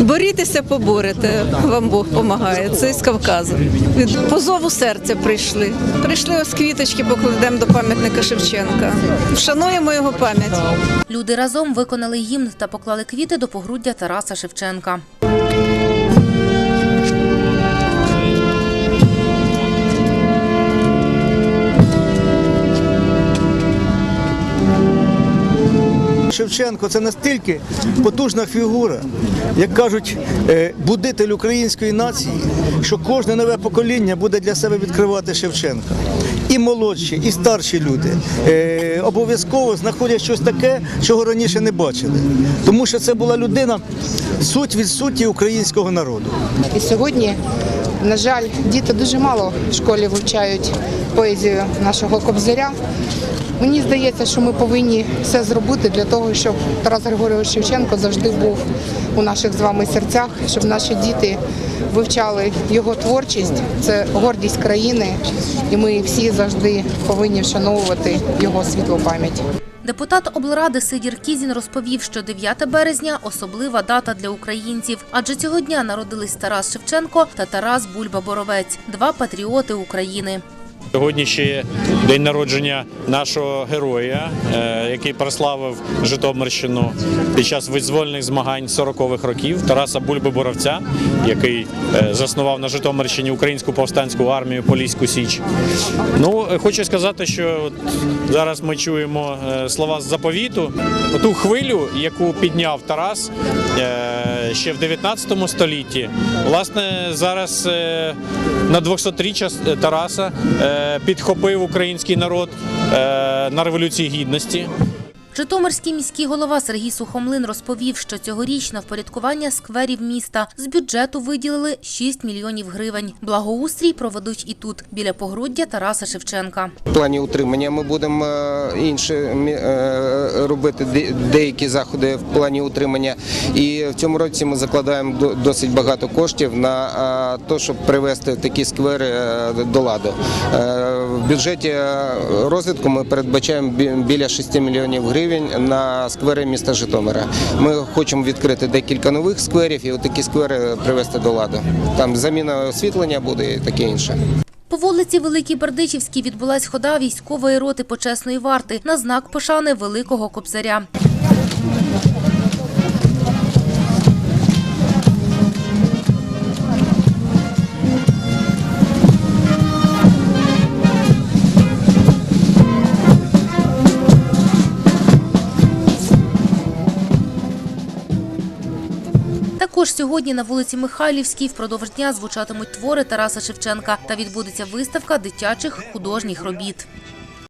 Борітеся, поборете. Вам Бог допомагає. Це з Кавказу. Від позову серця прийшли. Прийшли ось квіточки, покладемо до пам'ятника Шевченка. Вшануємо його пам'ять. Люди разом виконали гімн та поклали квіти до погруддя Тараса Шевченка. Шевченко це настільки потужна фігура, як кажуть, е, будитель української нації, що кожне нове покоління буде для себе відкривати Шевченка. І молодші, і старші люди е, обов'язково знаходять щось таке, чого раніше не бачили. Тому що це була людина суть від суті українського народу. І сьогодні, на жаль, діти дуже мало в школі вивчають поезію нашого кобзаря. Мені здається, що ми повинні все зробити для того, щоб Тарас Григорович Шевченко завжди був у наших з вами серцях, щоб наші діти вивчали його творчість. Це гордість країни, і ми всі завжди повинні вшановувати його світлу пам'ять. Депутат облради Сидір Кізін розповів, що 9 березня особлива дата для українців, адже цього дня народились Тарас Шевченко та Тарас Бульба-Боровець – два патріоти України. Сьогодні ще день народження нашого героя, е, який прославив Житомирщину під час визвольних змагань 40-х років Тараса Бульби Боровця, який е, заснував на Житомирщині українську повстанську армію Поліську Січ. Ну е, хочу сказати, що от зараз ми чуємо слова з заповіту, ту хвилю, яку підняв Тарас ще в 19 столітті. Власне, зараз на 200-річчя Тараса підхопив український народ е, на революції гідності. Житомирський міський голова Сергій Сухомлин розповів, що цьогоріч на впорядкування скверів міста з бюджету виділили 6 мільйонів гривень. Благоустрій проведуть і тут, біля погруддя Тараса Шевченка. В плані утримання ми будемо е, інші е, робити деякі заходи в плані утримання. І в цьому році ми закладаємо до- досить багато коштів на те, щоб привести такі сквери е, до ладу. В бюджеті е, розвитку ми передбачаємо біля 6 мільйонів гривень на сквери міста Житомира. Ми хочемо відкрити декілька нових скверів і отакі сквери привести до ладу. Там заміна освітлення буде і таке інше. По вулиці Великій Бердичівській відбулась хода військової роти почесної варти на знак пошани великого кобзаря. Також сьогодні на вулиці Михайлівській впродовж дня звучатимуть твори Тараса Шевченка та відбудеться виставка дитячих художніх робіт.